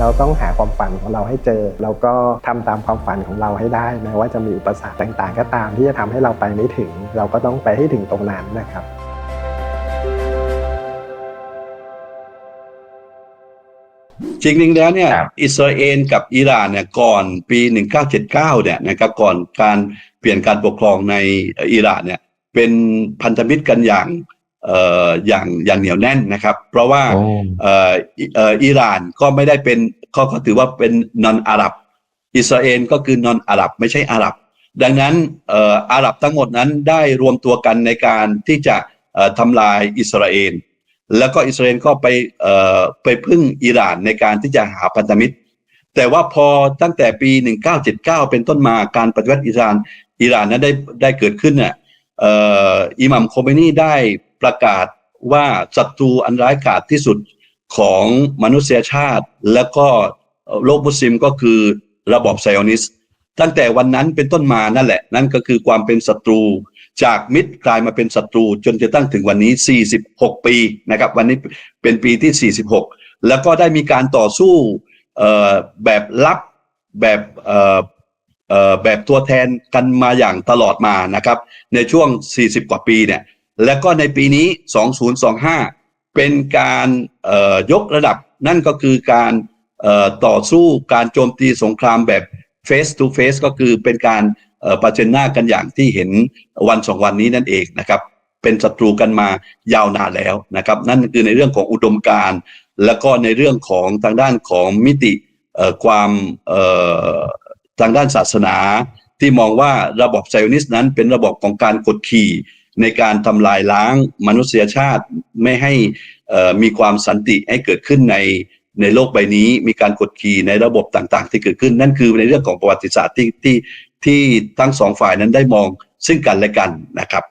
เราต้องหาความฝันของเราให้เจอ แล้วก็ทำตามความฝันของเราให้ได้แม้ว่าจะมีอุปสรรคต่างๆ ก็ตามที่จะทำให้เราไปไม่ถึง เราก็ต้องไปให้ถึงตรงนั้นนะครับจริงๆแล้วเนี่ยครับอิสราเอลกับอิหร่านเนี่ยก่อนปี 1979เนี่ยนะครับก่อนการเปลี่ยนการปกครองในอิหร่านเนี่ยเป็นพันธมิตรกันอย่างเอ่ออย่างอย่างเหนียวแน่นนะครับ เพราะว่าเอ่ออิเอ่ออิหร่านก็ไม่ได้เป็นเขาก็ถือว่าเป็นนอนอาหรับ อิสราเอลก็คือนอนอาหรับไม่ใช่อาหรับ ดังนั้นเอ่ออาหรับทั้งหมดนั้นได้รวมตัวกันในการที่จะเอ่อทำลายอิสราเอลแล้วก็อิสราเอลก็ไปเอ่อไปพึ่งอิหร่านในการที่จะหาพันธมิตร แต่ว่าพอตั้งแต่ปี 1979 เป็นต้นมาการปฏิวัติอิหร่านอิหร่านนั้นได้ได้เกิดขึ้นเนี่ยเอ่ออิหมัมโคเมนีได้ ประกาศว่าศัตรูอันร้ายกาจที่สุดของมนุษยชาติ แล้วก็โลกมุสลิมก็คือระบอบไซออนิสตั้งแต่วันนั้นเป็นต้นมานั่นแหละ นั่นก็คือความเป็นศัตรู จากมิตรกลายมาเป็นศัตรูจนจะตั้งถึงวันนี้ 46 ปีนะครับ วันนี้เป็นปีที่ 46 แล้วก็ได้มีการต่อสู้แบบลับแบบแบบตัวแทนกันมาอย่างตลอดมานะครับ ในช่วง 40 กว่าปีเนี่ย แล้วก็ในปีนี้ 2025 เป็นการเอ่อยกระดับ นั่นก็คือการต่อสู้การโจมตีสงครามแบบ face to face ก็คือเป็นการประชันหน้ากันอย่างที่เห็นวันสองวันนี้นั่นเองนะครับ เป็นศัตรูกันมายาวนานแล้วนะครับ นั่นคือในเรื่องของอุดมการณ์ แล้วก็ในเรื่องของทางด้านของมิติความทางด้านศาสนา ที่มองว่าระบบไซออนิสต์นั้นเป็นระบบของการกดขี่ ในการทำลายล้างมนุษยชาติไม่ให้มีความสันติให้เกิดขึ้นในในโลกใบนี้ มีการกดขี่ในระบบต่างๆ ที่เกิดขึ้น นั่นคือในเรื่องของประวัติศาสตร์ที่ที่ที่ทั้งสองฝ่ายนั้นได้มองซึ่งกันและกันนะครับ